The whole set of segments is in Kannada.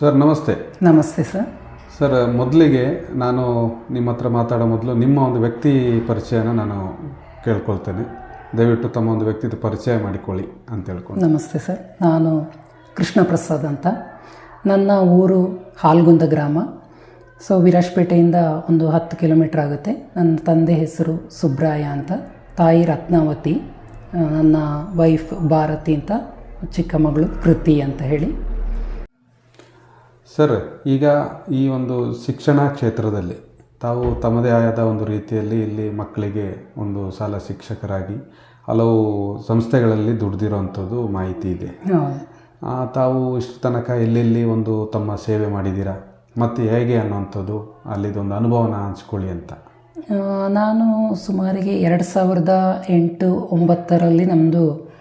ಸರ್ ನಮಸ್ತೆ. ನಮಸ್ತೆ ಸರ್. ಸರ್ ಮೊದಲಿಗೆ ನಾನು ನಿಮ್ಮ ಹತ್ರ ಮಾತಾಡೋ ಮೊದಲು ನಿಮ್ಮ ಒಂದು ವ್ಯಕ್ತಿ ಪರಿಚಯನ ನಾನು ಕೇಳ್ಕೊಳ್ತೇನೆ. ದಯವಿಟ್ಟು ತಮ್ಮ ಒಂದು ವ್ಯಕ್ತಿತ್ವ ಪರಿಚಯ ಮಾಡಿಕೊಳ್ಳಿ ಅಂತ ಹೇಳ್ಕೊಂಡು. ನಮಸ್ತೆ ಸರ್. ನಾನು ಕೃಷ್ಣ ಪ್ರಸಾದ್ ಅಂತ. ನನ್ನ ಊರು ಹಾಲ್ಗುಂದ ಗ್ರಾಮ. ಸೊ ವಿರಾಜ್ಪೇಟೆಯಿಂದ ಒಂದು ಹತ್ತು ಕಿಲೋಮೀಟ್ರ್ ಆಗುತ್ತೆ. ನನ್ನ ತಂದೆ ಹೆಸರು ಸುಬ್ರಾಯ ಅಂತ. ತಾಯಿ ರತ್ನಾವತಿ. ನನ್ನ ವೈಫ್ ಭಾರತಿ ಅಂತ. ಚಿಕ್ಕ ಮಗಳು ಕೃತಿ ಅಂತ ಹೇಳಿ. ಸರ್ ಈಗ ಈ ಒಂದು ಶಿಕ್ಷಣ ಕ್ಷೇತ್ರದಲ್ಲಿ ತಾವು ತಮ್ಮದೇ ಆದ ಒಂದು ರೀತಿಯಲ್ಲಿ ಇಲ್ಲಿ ಮಕ್ಕಳಿಗೆ ಒಂದು ಶಾಲಾ ಶಿಕ್ಷಕರಾಗಿ ಹಲವು ಸಂಸ್ಥೆಗಳಲ್ಲಿ ದುಡ್ದಿರೋವಂಥದ್ದು ಮಾಹಿತಿ ಇದೆ. ತಾವು ಇಷ್ಟು ತನಕ ಎಲ್ಲೆಲ್ಲಿ ಒಂದು ತಮ್ಮ ಸೇವೆ ಮಾಡಿದ್ದೀರಾ? ಮತ್ತು ಹೇಗೆ ಅನ್ನುವಂಥದ್ದು ಅಲ್ಲಿದೊಂದು ಅನುಭವನ ಹಂಚ್ಕೊಳ್ಳಿ ಅಂತ. ನಾನು ಸುಮಾರಿಗೆ ಎರಡು ಸಾವಿರದ ಎಂಟು ಒಂಬತ್ತರಲ್ಲಿ ನಮ್ಮದು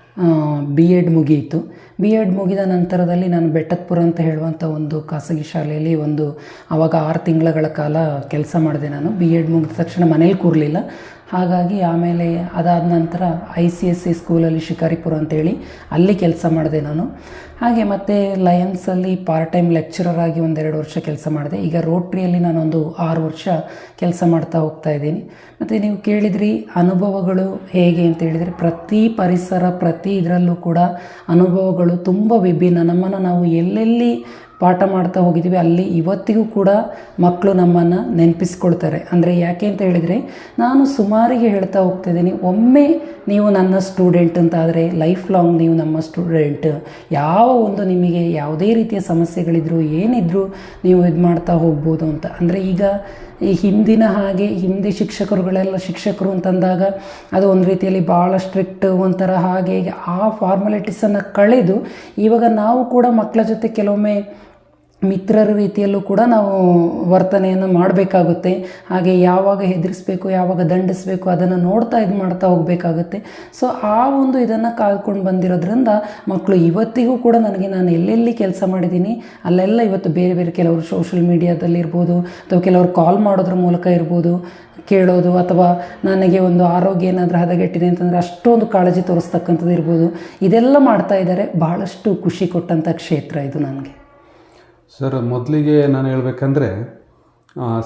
ಬಿ ಎಡ್ ಮುಗಿಯಿತು. ಬಿ ಎಡ್ ಮುಗಿದ ನಂತರದಲ್ಲಿ ನಾನು ಬೆಟ್ಟದಪುರ ಅಂತ ಹೇಳುವಂಥ ಒಂದು ಖಾಸಗಿ ಶಾಲೆಯಲ್ಲಿ ಒಂದು ಆವಾಗ ಆರು ತಿಂಗಳ ಕಾಲ ಕೆಲಸ ಮಾಡಿದೆ ನಾನು. ಬಿ ಎಡ್ ಮುಗಿದ ತಕ್ಷಣ ಮನೇಲಿ ಕೂರಲಿಲ್ಲ. ಹಾಗಾಗಿ ಆಮೇಲೆ ಅದಾದ ನಂತರ ಐ ಸಿ ಎಸ್ ಸಿ ಸ್ಕೂಲಲ್ಲಿ ಶಿಕಾರಿಪುರ ಅಂತೇಳಿ ಅಲ್ಲಿ ಕೆಲಸ ಮಾಡಿದೆ ನಾನು. ಹಾಗೆ ಮತ್ತು ಲಯನ್ಸಲ್ಲಿ ಪಾರ್ಟ್ ಟೈಮ್ ಲೆಕ್ಚರರ್ ಆಗಿ ಒಂದೆರಡು ವರ್ಷ ಕೆಲಸ ಮಾಡಿದೆ. ಈಗ ರೋಟ್ರಿಯಲ್ಲಿ ನಾನೊಂದು ಆರು ವರ್ಷ ಕೆಲಸ ಮಾಡ್ತಾ ಹೋಗ್ತಾ ಇದ್ದೀನಿ. ಮತ್ತು ನೀವು ಕೇಳಿದ್ರಿ ಅನುಭವಗಳು ಹೇಗೆ ಅಂತ ಹೇಳಿದರೆ ಪ್ರತಿ ಪರಿಸರ ಪ್ರತಿ ಇದರಲ್ಲೂ ಕೂಡ ಅನುಭವಗಳು ತುಂಬ ವಿಭಿನ್ನ. ನಮ್ಮನ್ನು ನಾವು ಎಲ್ಲೆಲ್ಲಿ ಪಾಠ ಮಾಡ್ತಾ ಹೋಗಿದ್ದೀವಿ, ಅಲ್ಲಿ ಇವತ್ತಿಗೂ ಕೂಡ ಮಕ್ಕಳು ನಮ್ಮನ್ನು ನೆನಪಿಸ್ಕೊಳ್ತಾರೆ. ಅಂದರೆ ಯಾಕೆ ಅಂತ ಹೇಳಿದರೆ, ನಾನು ಸುಮಾರಿಗೆ ಹೇಳ್ತಾ ಹೋಗ್ತಿದ್ದೀನಿ ಒಮ್ಮೆ ನೀವು ನನ್ನ ಸ್ಟೂಡೆಂಟ್ ಅಂತ ಆದರೆ ಲೈಫ್ ಲಾಂಗ್ ನೀವು ನಮ್ಮ ಸ್ಟೂಡೆಂಟ್ ಯಾವ ಒಂದು ನಿಮಗೆ ಯಾವುದೇ ರೀತಿಯ ಸಮಸ್ಯೆಗಳಿದ್ರು, ಏನಿದ್ರು ನೀವು ಇದು ಮಾಡ್ತಾ ಹೋಗ್ಬೋದು ಅಂತ. ಅಂದರೆ ಈಗ ಈ ಹಿಂದಿನ ಹಾಗೆ, ಹಿಂದೆ ಶಿಕ್ಷಕರುಗಳೆಲ್ಲ ಶಿಕ್ಷಕರು ಅಂತಂದಾಗ ಅದು ಒಂದು ರೀತಿಯಲ್ಲಿ ಭಾಳ ಸ್ಟ್ರಿಕ್ಟ್ ಒಂಥರ ಹಾಗೆ ಆ ಫಾರ್ಮಾಲಿಟೀಸನ್ನು ಕಳೆದು, ಇವಾಗ ನಾವು ಕೂಡ ಮಕ್ಕಳ ಜೊತೆ ಕೆಲವೊಮ್ಮೆ ಮಿತ್ರರ ರೀತಿಯಲ್ಲೂ ಕೂಡ ನಾವು ವರ್ತನೆಯನ್ನು ಮಾಡಬೇಕಾಗುತ್ತೆ. ಹಾಗೆ ಯಾವಾಗ ಹೆದರಿಸ್ಬೇಕು, ಯಾವಾಗ ದಂಡಿಸ್ಬೇಕು ಅದನ್ನು ನೋಡ್ತಾ ಇದು ಮಾಡ್ತಾ ಹೋಗಬೇಕಾಗುತ್ತೆ. ಸೊ ಆ ಒಂದು ಇದನ್ನು ಕಾಯ್ಕೊಂಡು ಬಂದಿರೋದ್ರಿಂದ ಮಕ್ಕಳು ಇವತ್ತಿಗೂ ಕೂಡ ನನಗೆ ನಾನು ಎಲ್ಲೆಲ್ಲಿ ಕೆಲಸ ಮಾಡಿದ್ದೀನಿ, ಅಲ್ಲೆಲ್ಲ ಇವತ್ತು ಬೇರೆ ಬೇರೆ ಕೆಲವರು ಸೋಷಿಯಲ್ ಮೀಡಿಯಾದಲ್ಲಿರ್ಬೋದು ಅಥವಾ ಕೆಲವರು ಕಾಲ್ ಮಾಡೋದ್ರ ಮೂಲಕ ಇರ್ಬೋದು, ಕೇಳೋದು, ಅಥವಾ ನನಗೆ ಒಂದು ಆರೋಗ್ಯ ಏನಾದರೂ ಹದಗೆಟ್ಟಿದೆ ಅಂತಂದರೆ ಅಷ್ಟೊಂದು ಕಾಳಜಿ ತೋರಿಸ್ತಕ್ಕಂಥದ್ದು ಇರ್ಬೋದು. ಇದೆಲ್ಲ ಮಾಡ್ತಾ ಇದ್ದಾರೆ. ಭಾಳಷ್ಟು ಖುಷಿ ಕೊಟ್ಟಂಥ ಕ್ಷೇತ್ರ ಇದು ನನಗೆ. ಸರ್ ಮೊದಲಿಗೆ ನಾನು ಹೇಳ್ಬೇಕಂದ್ರೆ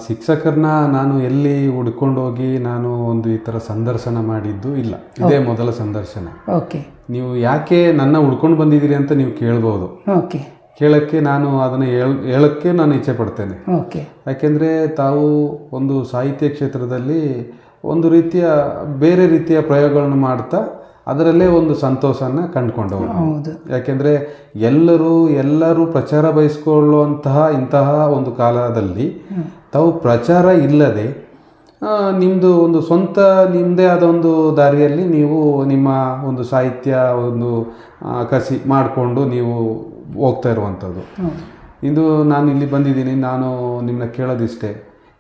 ಶಿಕ್ಷಕರನ್ನ ನಾನು ಎಲ್ಲಿ ಹುಡ್ಕೊಂಡು ಹೋಗಿ ನಾನು ಒಂದು ಈ ಥರ ಸಂದರ್ಶನ ಮಾಡಿದ್ದು ಇಲ್ಲ. ಇದೇ ಮೊದಲ ಸಂದರ್ಶನ. ಓಕೆ ನೀವು ಯಾಕೆ ನನ್ನ ಹುಡ್ಕೊಂಡು ಬಂದಿದ್ದೀರಿ ಅಂತ ನೀವು ಕೇಳ್ಬೋದು. ಓಕೆ ಕೇಳೋಕ್ಕೆ ನಾನು ಅದನ್ನು ಹೇಳ್ ಹೇಳೋಕ್ಕೆ ನಾನು ಇಚ್ಛೆ ಪಡ್ತೇನೆ. ಓಕೆ ಯಾಕೆಂದರೆ ತಾವು ಒಂದು ಸಾಹಿತ್ಯ ಕ್ಷೇತ್ರದಲ್ಲಿ ಒಂದು ರೀತಿಯ ಬೇರೆ ರೀತಿಯ ಪ್ರಯೋಗಗಳನ್ನು ಮಾಡ್ತಾ ಅದರಲ್ಲೇ ಒಂದು ಸಂತೋಷನ ಕಂಡುಕೊಂಡವರು ಹೌದು. ಯಾಕೆಂದರೆ ಎಲ್ಲರೂ ಎಲ್ಲರೂ ಪ್ರಚಾರ ಬಯಸ್ಕೊಳ್ಳುವಂತಹ ಇಂತಹ ಒಂದು ಕಾಲದಲ್ಲಿ ತಾವು ಪ್ರಚಾರ ಇಲ್ಲದೆ ನಿಮ್ಮದು ಒಂದು ಸ್ವಂತ ನಿಮ್ಮದೇ ಆದ ಒಂದು ದಾರಿಯಲ್ಲಿ ನೀವು ನಿಮ್ಮ ಒಂದು ಸಾಹಿತ್ಯ ಒಂದು ಕಸಿ ಮಾಡಿಕೊಂಡು ನೀವು ಹೋಗ್ತಾ ಇರುವಂಥದ್ದು. ಇಂದು ಇದು ನಾನು ಇಲ್ಲಿ ಬಂದಿದ್ದೀನಿ ನಾನು ನಿಮ್ಮನ್ನ ಕೇಳೋದಿಷ್ಟೇ.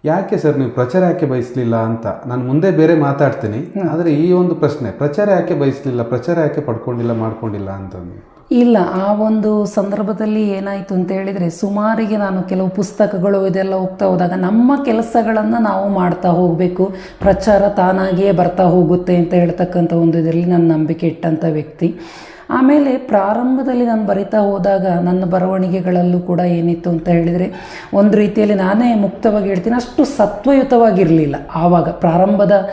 ಯಾಕೆ ಸರ್ ನೀವು ಪ್ರಚಾರ ಯಾಕೆ ಬಯಸಲಿಲ್ಲ ಅಂತ? ನಾನು ಮುಂದೆ ಬೇರೆ ಮಾತಾಡ್ತೀನಿ. ಆದರೆ ಈ ಒಂದು ಪ್ರಶ್ನೆ ಪ್ರಚಾರ ಯಾಕೆ ಬಯಸಲಿಲ್ಲ ಪ್ರಚಾರ ಯಾಕೆ ಪಡ್ಕೊಂಡಿಲ್ಲ ಮಾಡ್ಕೊಂಡಿಲ್ಲ ಅಂತಂದು ಇಲ್ಲ ಆ ಒಂದು ಸಂದರ್ಭದಲ್ಲಿ ಏನಾಯಿತು ಅಂತ ಹೇಳಿದರೆ ಸುಮಾರಿಗೆ ನಾನು ಕೆಲವು ಪುಸ್ತಕಗಳು ಇದೆಲ್ಲ ಹೋಗ್ತಾ ಹೋದಾಗ ನಮ್ಮ ಕೆಲಸಗಳನ್ನು ನಾವು ಮಾಡ್ತಾ ಹೋಗಬೇಕು. ಪ್ರಚಾರ ತಾನಾಗಿಯೇ ಬರ್ತಾ ಹೋಗುತ್ತೆ ಅಂತ ಹೇಳ್ತಕ್ಕಂಥ ಒಂದು ಇದರಲ್ಲಿ ನಾನು ನಂಬಿಕೆ ಇಟ್ಟಂಥ ವ್ಯಕ್ತಿ. ಆಮೇಲೆ ಪ್ರಾರಂಭದಲ್ಲಿ ನಾನು ಬರಿತಾ ಹೋದಾಗ ನನ್ನ ಬರವಣಿಗೆಗಳಲ್ಲೂ ಕೂಡ ಏನಿತ್ತು ಅಂತ ಹೇಳಿದರೆ, ಒಂದು ರೀತಿಯಲ್ಲಿ ನಾನೇ ಮುಕ್ತವಾಗಿ ಹೇಳ್ತೀನಿ, ಅಷ್ಟು ಸತ್ವಯುತವಾಗಿರಲಿಲ್ಲ. ಆವಾಗ ಪ್ರಾರಂಭದ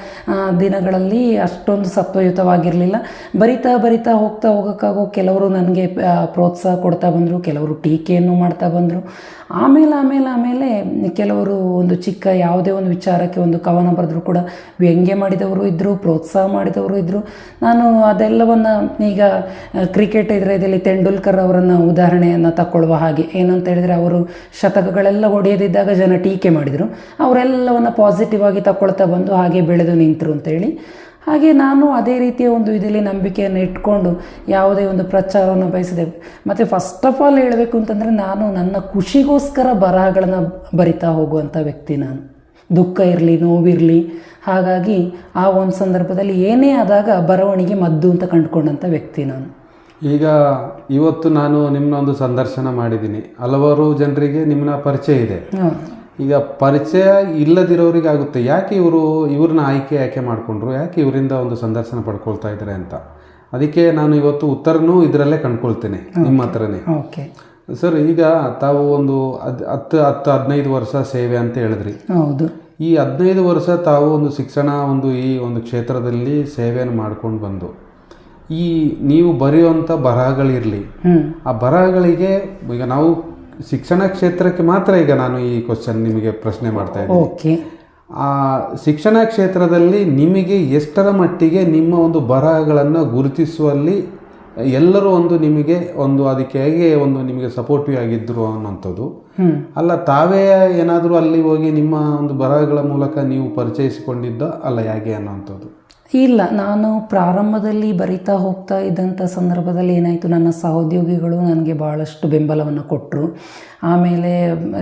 ದಿನಗಳಲ್ಲಿ ಅಷ್ಟೊಂದು ಸತ್ವಯುತವಾಗಿರಲಿಲ್ಲ. ಬರಿತಾ ಬರಿತಾ ಹೋಗ್ತಾ ಹೋಗೋಕ್ಕಾಗೋ ಕೆಲವರು ನನಗೆ ಪ್ರೋತ್ಸಾಹ ಕೊಡ್ತಾ ಬಂದರು, ಕೆಲವರು ಟೀಕೆಯನ್ನು ಮಾಡ್ತಾ ಬಂದರು. ಆಮೇಲೆ ಆಮೇಲೆ ಆಮೇಲೆ ಕೆಲವರು ಒಂದು ಚಿಕ್ಕ ಯಾವುದೇ ಒಂದು ವಿಚಾರಕ್ಕೆ ಒಂದು ಕವನ ಬರೆದರೂ ಕೂಡ ವ್ಯಂಗ್ಯ ಮಾಡಿದವರು ಇದ್ದರು ಪ್ರೋತ್ಸಾಹ ಮಾಡಿದವರು ಇದ್ದರು ನಾನು ಅದೆಲ್ಲವನ್ನು ಈಗ ಕ್ರಿಕೆಟ್ ಇದರಲ್ಲಿ ತೆಂಡೂಲ್ಕರ್ ಅವರನ್ನು ಉದಾಹರಣೆಯನ್ನು ತಕ್ಕೊಳ್ಳುವ ಹಾಗೆ. ಏನಂತ ಹೇಳಿದರೆ ಅವರು ಶತಕಗಳೆಲ್ಲ ಹೊಡೆಯದಿದ್ದಾಗ ಜನ ಟೀಕೆ ಮಾಡಿದರು. ಅವರೆಲ್ಲವನ್ನು ಪಾಸಿಟಿವ್ ಆಗಿ ತಗೊಳ್ತಾ ಬಂದು ಹಾಗೆ ಬೆಳೆದು ನಿಂತರು ಅಂತೇಳಿ ಹಾಗೆ ನಾನು ಅದೇ ರೀತಿಯ ಒಂದು ಇದರಲ್ಲಿ ನಂಬಿಕೆಯನ್ನು ಇಟ್ಕೊಂಡು ಯಾವುದೇ ಒಂದು ಪ್ರಚಾರವನ್ನು ಬಯಸಿದೆ. ಮತ್ತು ಫಸ್ಟ್ ಆಫ್ ಆಲ್ ಹೇಳಬೇಕು ಅಂತಂದರೆ ನಾನು ನನ್ನ ಖುಷಿಗೋಸ್ಕರ ಬರಹಗಳನ್ನು ಬರಿತಾ ಹೋಗುವಂಥ ವ್ಯಕ್ತಿ ನಾನು. ದುಃಖ ಇರಲಿ ನೋವಿರಲಿ. ಹಾಗಾಗಿ ಆ ಒಂದು ಸಂದರ್ಭದಲ್ಲಿ ಏನೇ ಆದಾಗ ಬರವಣಿಗೆ ಮದ್ದು ಅಂತ ಕಂಡುಕೊಂಡಂಥ ವ್ಯಕ್ತಿ ನಾನು. ಈಗ ಇವತ್ತು ನಾನು ನಿಮ್ಮನ್ನ ಒಂದು ಸಂದರ್ಶನ ಮಾಡಿದ್ದೀನಿ. ಹಲವಾರು ಜನರಿಗೆ ನಿಮ್ಮನ್ನ ಪರಿಚಯ ಇದೆ. ಈಗ ಪರಿಚಯ ಇಲ್ಲದಿರೋರಿಗೆ ಆಗುತ್ತೆ ಯಾಕೆ ಇವರು ಇವ್ರನ್ನ ಆಯ್ಕೆ ಯಾಕೆ ಮಾಡಿಕೊಂಡ್ರು? ಯಾಕೆ ಇವರಿಂದ ಒಂದು ಸಂದರ್ಶನ ಪಡ್ಕೊಳ್ತಾ ಇದ್ದಾರೆ ಅಂತ? ಅದಕ್ಕೆ ನಾನು ಇವತ್ತು ಉತ್ತರನೂ ಇದರಲ್ಲೇ ಕಂಡ್ಕೊಳ್ತೇನೆ ನಿಮ್ಮ ಹತ್ರನೇ. ಓಕೆ. ಸರ್ ಈಗ ತಾವು ಒಂದು ಹತ್ತು ಹತ್ತು ಹದಿನೈದು ವರ್ಷ ಸೇವೆ ಅಂತ ಹೇಳಿದ್ರಿ. ಹೌದು. ಈ ಹದಿನೈದು ವರ್ಷ ತಾವು ಒಂದು ಶಿಕ್ಷಣ ಒಂದು ಈ ಒಂದು ಕ್ಷೇತ್ರದಲ್ಲಿ ಸೇವೆಯನ್ನು ಮಾಡ್ಕೊಂಡು ಬಂದು ಈ ನೀವು ಬರೆಯುವಂಥ ಬರಹಗಳಿರಲಿ ಆ ಬರಹಗಳಿಗೆ ಈಗ ನಾವು ಶಿಕ್ಷಣ ಕ್ಷೇತ್ರಕ್ಕೆ ಮಾತ್ರ ಈಗ ನಾನು ಈ ಕ್ವಶನ್ ನಿಮಗೆ ಪ್ರಶ್ನೆ ಮಾಡ್ತಾ ಇದ್ದೀನಿ. ಆ ಶಿಕ್ಷಣ ಕ್ಷೇತ್ರದಲ್ಲಿ ನಿಮಗೆ ಎಷ್ಟರ ಮಟ್ಟಿಗೆ ನಿಮ್ಮ ಒಂದು ಬರಹಗಳನ್ನು ಗುರುತಿಸುವಲ್ಲಿ ಎಲ್ಲರೂ ಒಂದು ನಿಮಗೆ ಒಂದು ಅದಕ್ಕೆ ಹೇಗೆ ಒಂದು ನಿಮಗೆ ಸಪೋರ್ಟಿವ್ ಆಗಿದ್ರು ಅನ್ನೋಂಥದ್ದು ಹ್ಞೂ ಅಲ್ಲ ತಾವೇ ಏನಾದರೂ ಅಲ್ಲಿ ಹೋಗಿ ನಿಮ್ಮ ಒಂದು ಬರಹಗಳ ಮೂಲಕ ನೀವು ಪರಿಚಯಿಸಿಕೊಂಡಿದ್ದ ಅಲ್ಲ ಹೇಗೆ ಅನ್ನೋಂಥದ್ದು ಇಲ್ಲ ನಾನು ಪ್ರಾರಂಭದಲ್ಲಿ ಬರಿತಾ ಹೋಗ್ತಾ ಇದ್ದಂಥ ಸಂದರ್ಭದಲ್ಲಿ ಏನಾಯಿತು ನನ್ನ ಸಹೋದ್ಯೋಗಿಗಳು ನನಗೆ ಭಾಳಷ್ಟು ಬೆಂಬಲವನ್ನು ಕೊಟ್ಟರು ಆಮೇಲೆ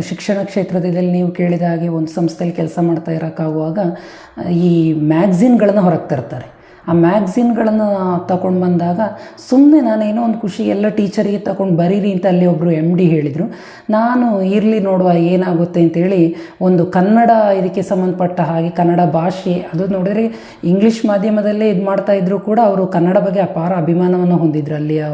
ಶಿಕ್ಷಣ ಕ್ಷೇತ್ರದಲ್ಲಿ ನೀವು ಕೇಳಿದ ಹಾಗೆ ಒಂದು ಸಂಸ್ಥೆಯಲ್ಲಿ ಕೆಲಸ ಮಾಡ್ತಾ ಇರೋಕ್ಕಾಗುವಾಗ ಈ ಮ್ಯಾಗ್ಝಿನ್ಗಳನ್ನು ಹೊರಗೆ ತರ್ತಾರೆ ಆ ಮ್ಯಾಗ್ಝಿನ್ಗಳನ್ನು ತಗೊಂಡು ಬಂದಾಗ ಸುಮ್ಮನೆ ನಾನೇನೋ ಒಂದು ಖುಷಿ, ಎಲ್ಲ ಟೀಚರಿಗೆ ತಗೊಂಡು ಬರೀರಿ ಅಂತ ಅಲ್ಲಿ ಒಬ್ಬರು ಎಂ ಡಿ ಹೇಳಿದರು. ನಾನು ಇರಲಿ ನೋಡುವ ಏನಾಗುತ್ತೆ ಅಂತೇಳಿ ಒಂದು ಕನ್ನಡ ಇದಕ್ಕೆ ಸಂಬಂಧಪಟ್ಟ ಹಾಗೆ ಕನ್ನಡ ಭಾಷೆ, ಅದು ನೋಡಿದರೆ ಇಂಗ್ಲೀಷ್ ಮಾಧ್ಯಮದಲ್ಲೇ ಇದು ಮಾಡ್ತಾ ಇದ್ದರೂ ಕೂಡ ಅವರು ಕನ್ನಡ ಬಗ್ಗೆ ಅಪಾರ ಅಭಿಮಾನವನ್ನು ಹೊಂದಿದ್ರು ಅಲ್ಲಿಯ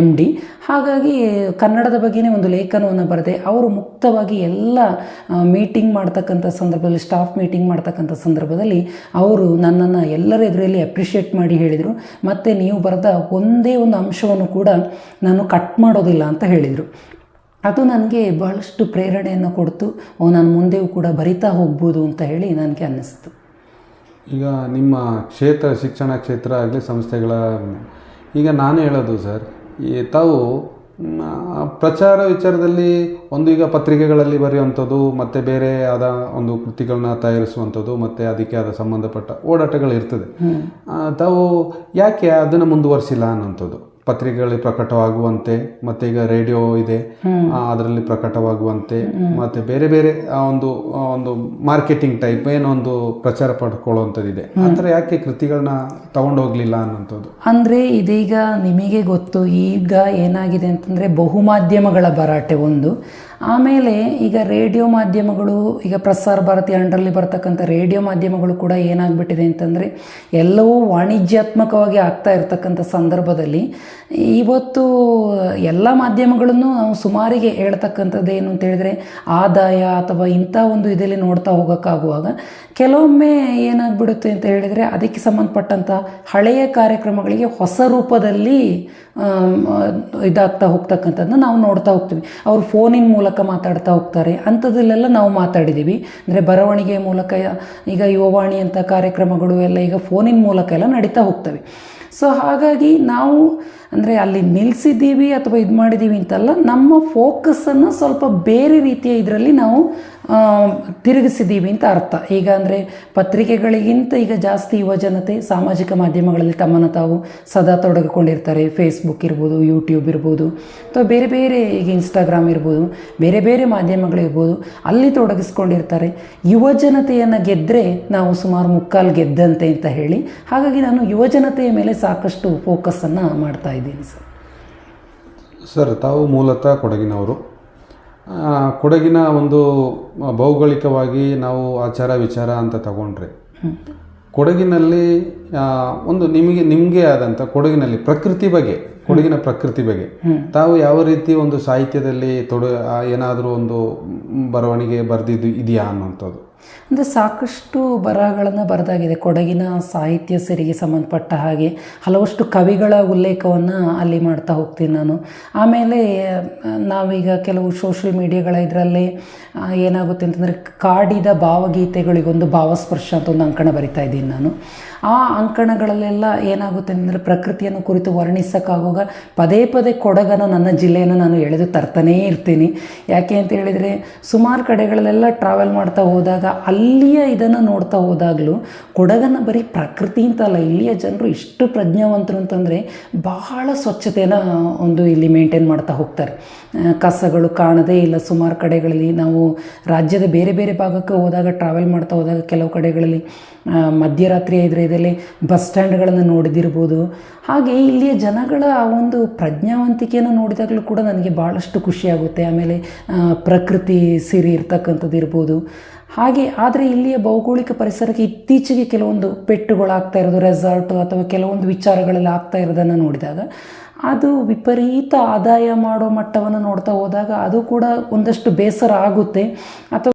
ಎಂ ಡಿ ಹಾಗಾಗಿ, ಕನ್ನಡದ ಬಗ್ಗೆನೇ ಒಂದು ಲೇಖನವನ್ನು ಬರೆದೆ. ಅವರು ಮುಕ್ತವಾಗಿ ಎಲ್ಲ ಮೀಟಿಂಗ್ ಮಾಡ್ತಕ್ಕಂಥ ಸಂದರ್ಭದಲ್ಲಿ ಸ್ಟಾಫ್ ಮೀಟಿಂಗ್ ಮಾಡ್ತಕ್ಕಂಥ ಸಂದರ್ಭದಲ್ಲಿ ಅವರು ನನ್ನನ್ನು ಎಲ್ಲರ ಎದುರಲ್ಲಿ ಅಪ್ರಿಷಿಯೇಟ್ ಮಾಡಿ ಹೇಳಿದರು. ಮತ್ತು ನೀವು ಬರೆದ ಒಂದೇ ಒಂದು ಅಂಶವನ್ನು ಕೂಡ ನಾನು ಕಟ್ ಮಾಡೋದಿಲ್ಲ ಅಂತ ಹೇಳಿದರು. ಅದು ನನಗೆ ಬಹಳಷ್ಟು ಪ್ರೇರಣೆಯನ್ನು ಕೊಡ್ತು. ನಾನು ಮುಂದೆಯೂ ಕೂಡ ಬರಿತಾ ಹೋಗ್ಬೋದು ಅಂತ ಹೇಳಿ ನನಗೆ ಅನ್ನಿಸ್ತು. ಈಗ ನಿಮ್ಮ ಕ್ಷೇತ್ರ, ಶಿಕ್ಷಣ ಕ್ಷೇತ್ರ ಆಗಲಿ, ಸಂಸ್ಥೆಗಳ, ಈಗ ನಾನು ಹೇಳೋದು ಸರ್ ಈ ತಾವು ಪ್ರಚಾರ ವಿಚಾರದಲ್ಲಿ ಒಂದು ಈಗ ಪತ್ರಿಕೆಗಳಲ್ಲಿ ಬರೆಯುವಂಥದ್ದು ಮತ್ತು ಬೇರೆ ಆದ ಒಂದು ಕೃತಿಗಳನ್ನ ತಯಾರಿಸುವಂಥದ್ದು ಮತ್ತು ಅದಕ್ಕೆ ಆದ ಸಂಬಂಧಪಟ್ಟ ಓಡಾಟಗಳು ಇರ್ತದೆ. ತಾವು ಯಾಕೆ ಅದನ್ನು ಮುಂದುವರಿಸಿಲ್ಲ ಅನ್ನೋಂಥದ್ದು ಪತ್ರಿಕೆಗಳಲ್ಲಿ ಪ್ರಕಟವಾಗುವಂತೆ ಮತ್ತೆ ಈಗ ರೇಡಿಯೋ ಇದೆ ಅದರಲ್ಲಿ ಪ್ರಕಟವಾಗುವಂತೆ ಮತ್ತೆ ಬೇರೆ ಬೇರೆ ಒಂದು ಒಂದು ಮಾರ್ಕೆಟಿಂಗ್ ಟೈಪ್ ಏನೋ ಒಂದು ಪ್ರಚಾರ ಪಡ್ಕೊಳ್ಳುವಂಥದ್ದಿದೆ. ಆ ಥರ ಯಾಕೆ ಕೃತಿಗಳನ್ನ ತಗೊಂಡು ಹೋಗ್ಲಿಲ್ಲ ಅನ್ನೋಂಥದ್ದು ಅಂದ್ರೆ ಇದೀಗ ನಿಮಗೆ ಗೊತ್ತು ಈಗ ಏನಾಗಿದೆ ಅಂತಂದರೆ ಬಹುಮಾಧ್ಯಮಗಳ ಭರಾಟೆ ಒಂದು. ಆಮೇಲೆ ಈಗ ರೇಡಿಯೋ ಮಾಧ್ಯಮಗಳು, ಈಗ ಪ್ರಸಾರ ಭಾರತಿ ಅಂಡರಲ್ಲಿ ಬರ್ತಕ್ಕಂಥ ರೇಡಿಯೋ ಮಾಧ್ಯಮಗಳು ಕೂಡ ಏನಾಗ್ಬಿಟ್ಟಿದೆ ಅಂತಂದರೆ ಎಲ್ಲವೂ ವಾಣಿಜ್ಯಾತ್ಮಕವಾಗಿ ಆಗ್ತಾ ಇರ್ತಕ್ಕಂಥ ಸಂದರ್ಭದಲ್ಲಿ ಇವತ್ತು ಎಲ್ಲ ಮಾಧ್ಯಮಗಳನ್ನು ನಾವು ಸುಮಾರಿಗೆ ಹೇಳ್ತಕ್ಕಂಥದ್ದು ಏನು ಅಂತ ಹೇಳಿದ್ರೆ ಆದಾಯ ಅಥವಾ ಇಂಥ ಒಂದು ಇದರಲ್ಲಿ ನೋಡ್ತಾ ಹೋಗೋಕ್ಕಾಗುವಾಗ ಕೆಲವೊಮ್ಮೆ ಏನಾಗ್ಬಿಡುತ್ತೆ ಅಂತ ಹೇಳಿದರೆ ಅದಕ್ಕೆ ಸಂಬಂಧಪಟ್ಟಂಥ ಹಳೆಯ ಕಾರ್ಯಕ್ರಮಗಳಿಗೆ ಹೊಸ ರೂಪದಲ್ಲಿ ಇದಾಗ್ತಾ ಹೋಗ್ತಕ್ಕಂಥದ್ದನ್ನ ನಾವು ನೋಡ್ತಾ ಹೋಗ್ತೀವಿ. ಅವರು ಫೋನಿನ ಮೂಲಕ ಮಾತಾಡ್ತಾ ಹೋಗ್ತಾರೆ. ಅಂಥದ್ದಲ್ಲೆಲ್ಲ ನಾವು ಮಾತಾಡಿದ್ದೀವಿ ಅಂದರೆ ಬರವಣಿಗೆ ಮೂಲಕ, ಈಗ ಯುವವಾಣಿ ಅಂತ ಕಾರ್ಯಕ್ರಮಗಳು ಎಲ್ಲ ಈಗ ಫೋನಿನ ಮೂಲಕ ಎಲ್ಲ ನಡೀತಾ ಹೋಗ್ತವೆ. ಸೊ ಹಾಗಾಗಿ ನಾವು ಅಂದರೆ ಅಲ್ಲಿ ನಿಲ್ಲಿಸಿದ್ದೀವಿ ಅಥವಾ ಇದು ಮಾಡಿದ್ದೀವಿ ಅಂತಲ್ಲ, ನಮ್ಮ ಫೋಕಸನ್ನು ಸ್ವಲ್ಪ ಬೇರೆ ರೀತಿಯ ಇದರಲ್ಲಿ ನಾವು ತಿರುಗಿಸಿದ್ದೀವಿ ಅಂತ ಅರ್ಥ. ಈಗ ಅಂದರೆ ಪತ್ರಿಕೆಗಳಿಗಿಂತ ಈಗ ಜಾಸ್ತಿ ಯುವ ಜನತೆ ಸಾಮಾಜಿಕ ಮಾಧ್ಯಮಗಳಲ್ಲಿ ತಮ್ಮನ್ನು ತಾವು ಸದಾ ತೊಡಗಿಕೊಂಡಿರ್ತಾರೆ. ಫೇಸ್ಬುಕ್ ಇರ್ಬೋದು ಯೂಟ್ಯೂಬ್ ಇರ್ಬೋದು, ಅಥವಾ ಬೇರೆ ಬೇರೆ ಈಗ ಇನ್ಸ್ಟಾಗ್ರಾಮ್ ಇರ್ಬೋದು, ಬೇರೆ ಬೇರೆ ಮಾಧ್ಯಮಗಳಿರ್ಬೋದು ಅಲ್ಲಿ ತೊಡಗಿಸ್ಕೊಂಡಿರ್ತಾರೆ. ಯುವ ಜನತೆಯನ್ನು ಗೆದ್ದರೆ ನಾವು ಸುಮಾರು ಮುಕ್ಕಾಲು ಗೆದ್ದಂತೆ ಅಂತ ಹೇಳಿ. ಹಾಗಾಗಿ ನಾನು ಯುವ ಜನತೆಯ ಮೇಲೆ ಸಾಕಷ್ಟು ಫೋಕಸನ್ನು ಮಾಡ್ತಾ ಇದ್ದೀನಿ ಸರ್ ಸರ್ ತಾವು ಮೂಲತಃ ಕೊಡಗಿನವರು. ಕೊಡಗಿನ ಒಂದು ಭೌಗೋಳಿಕವಾಗಿ ನಾವು ಆಚಾರ ವಿಚಾರ ಅಂತ ತಗೊಂಡ್ರೆ ಕೊಡಗಿನಲ್ಲಿ ಒಂದು ನಿಮಗೆ ನಿಮಗೆ ಆದಂಥ ಕೊಡಗಿನಲ್ಲಿ ಪ್ರಕೃತಿ ಬಗ್ಗೆ ಕೊಡಗಿನ ಪ್ರಕೃತಿ ಬಗ್ಗೆ ತಾವು ಯಾವ ರೀತಿ ಒಂದು ಸಾಹಿತ್ಯದಲ್ಲಿ ತೊಡ ಏನಾದರೂ ಒಂದು ಬರವಣಿಗೆ ಬರೆದಿದ್ದು ಇದೆಯಾ ಅನ್ನೋಂಥದ್ದು ಅಂದರೆ ಸಾಕಷ್ಟು ಬರಹಗಳನ್ನು ಬರೆದಾಗಿದೆ. ಕೊಡಗಿನ ಸಾಹಿತ್ಯ ಸರಿಗೆ ಸಂಬಂಧಪಟ್ಟ ಹಾಗೆ ಹಲವಷ್ಟು ಕವಿಗಳ ಉಲ್ಲೇಖವನ್ನು ಅಲ್ಲಿ ಮಾಡ್ತಾ ಹೋಗ್ತೀನಿ ನಾನು. ಆಮೇಲೆ, ನಾವೀಗ ಕೆಲವು ಸೋಷಿಯಲ್ ಮೀಡಿಯಾಗಳ ಇದರಲ್ಲಿ ಏನಾಗುತ್ತೆ ಅಂತಂದರೆ ಕಾಡಿದ ಭಾವಗೀತೆಗಳಿಗೊಂದು ಭಾವಸ್ಪರ್ಶ ಅಂತ ಒಂದು ಅಂಕಣ ಬರಿತಾ ಇದ್ದೀನಿ ನಾನು. ಆ ಅಂಕಣಗಳಲ್ಲೆಲ್ಲ ಏನಾಗುತ್ತೆ ಅಂತಂದರೆ ಪ್ರಕೃತಿಯನ್ನು ಕುರಿತು ವರ್ಣಿಸೋಕ್ಕಾಗುವಾಗ ಪದೇ ಪದೇ ಕೊಡಗನ ನನ್ನ ಜಿಲ್ಲೆಯನ್ನು ನಾನು ಎಳೆದು ತರ್ತಾನೇ ಇರ್ತೀನಿ. ಯಾಕೆ ಅಂತ ಹೇಳಿದರೆ, ಸುಮಾರು ಕಡೆಗಳಲ್ಲೆಲ್ಲ ಟ್ರಾವೆಲ್ ಮಾಡ್ತಾ ಹೋದಾಗ ಅಲ್ಲಿಯ ಇದನ್ನು ನೋಡ್ತಾ ಹೋದಾಗಲೂ ಕೊಡಗನ್ನು ಬರೀ ಪ್ರಕೃತಿ ಅಂತಲ್ಲ ಇಲ್ಲಿಯ ಜನರು ಇಷ್ಟು ಪ್ರಜ್ಞಾವಂತರು ಅಂತಂದರೆ ಬಹಳ ಸ್ವಚ್ಛತೆಯನ್ನು ಒಂದು ಇಲ್ಲಿ ಮೇಂಟೈನ್ ಮಾಡ್ತಾ ಹೋಗ್ತಾರೆ. ಕಸಗಳು ಕಾಣದೇ ಇಲ್ಲ ಸುಮಾರು ಕಡೆಗಳಲ್ಲಿ. ನಾವು ರಾಜ್ಯದ ಬೇರೆ ಬೇರೆ ಭಾಗಕ್ಕೆ ಹೋದಾಗ ಟ್ರಾವೆಲ್ ಮಾಡ್ತಾ ಹೋದಾಗ ಕೆಲವು ಕಡೆಗಳಲ್ಲಿ ಮಧ್ಯರಾತ್ರಿ ಇದ್ರೆ ಇದರಲ್ಲಿ ಬಸ್ ಸ್ಟ್ಯಾಂಡ್ಗಳನ್ನು ನೋಡಿದಿರ್ಬೋದು. ಹಾಗೆ ಇಲ್ಲಿಯ ಜನಗಳ ಆ ಒಂದು ಪ್ರಜ್ಞಾವಂತಿಕೆಯನ್ನು ನೋಡಿದಾಗಲೂ ಕೂಡ ನನಗೆ ಭಾಳಷ್ಟು ಖುಷಿಯಾಗುತ್ತೆ ಆಮೇಲೆ ಪ್ರಕೃತಿ ಸಿರಿ ಇರ್ತಕ್ಕಂಥದ್ದು ಇರ್ಬೋದು ಹಾಗೆ ಆದರೆ ಇಲ್ಲಿಯ ಭೌಗೋಳಿಕ ಪರಿಸರಕ್ಕೆ ಇತ್ತೀಚೆಗೆ ಕೆಲವೊಂದು ಪೆಟ್ಟುಗಳಾಗ್ತಾ ಇರೋದು ರೆಸಾರ್ಟು ಅಥವಾ ಕೆಲವೊಂದು ವಿಚಾರಗಳೆಲ್ಲ ಆಗ್ತಾ ಇರೋದನ್ನು ನೋಡಿದಾಗ, ಅದು ವಿಪರೀತ ಆದಾಯ ಮಾಡೋ ಮಟ್ಟವನ್ನು ನೋಡ್ತಾ ಹೋದಾಗ ಅದು ಕೂಡ ಒಂದಷ್ಟು ಬೇಸರ ಆಗುತ್ತೆ. ಅಥವಾ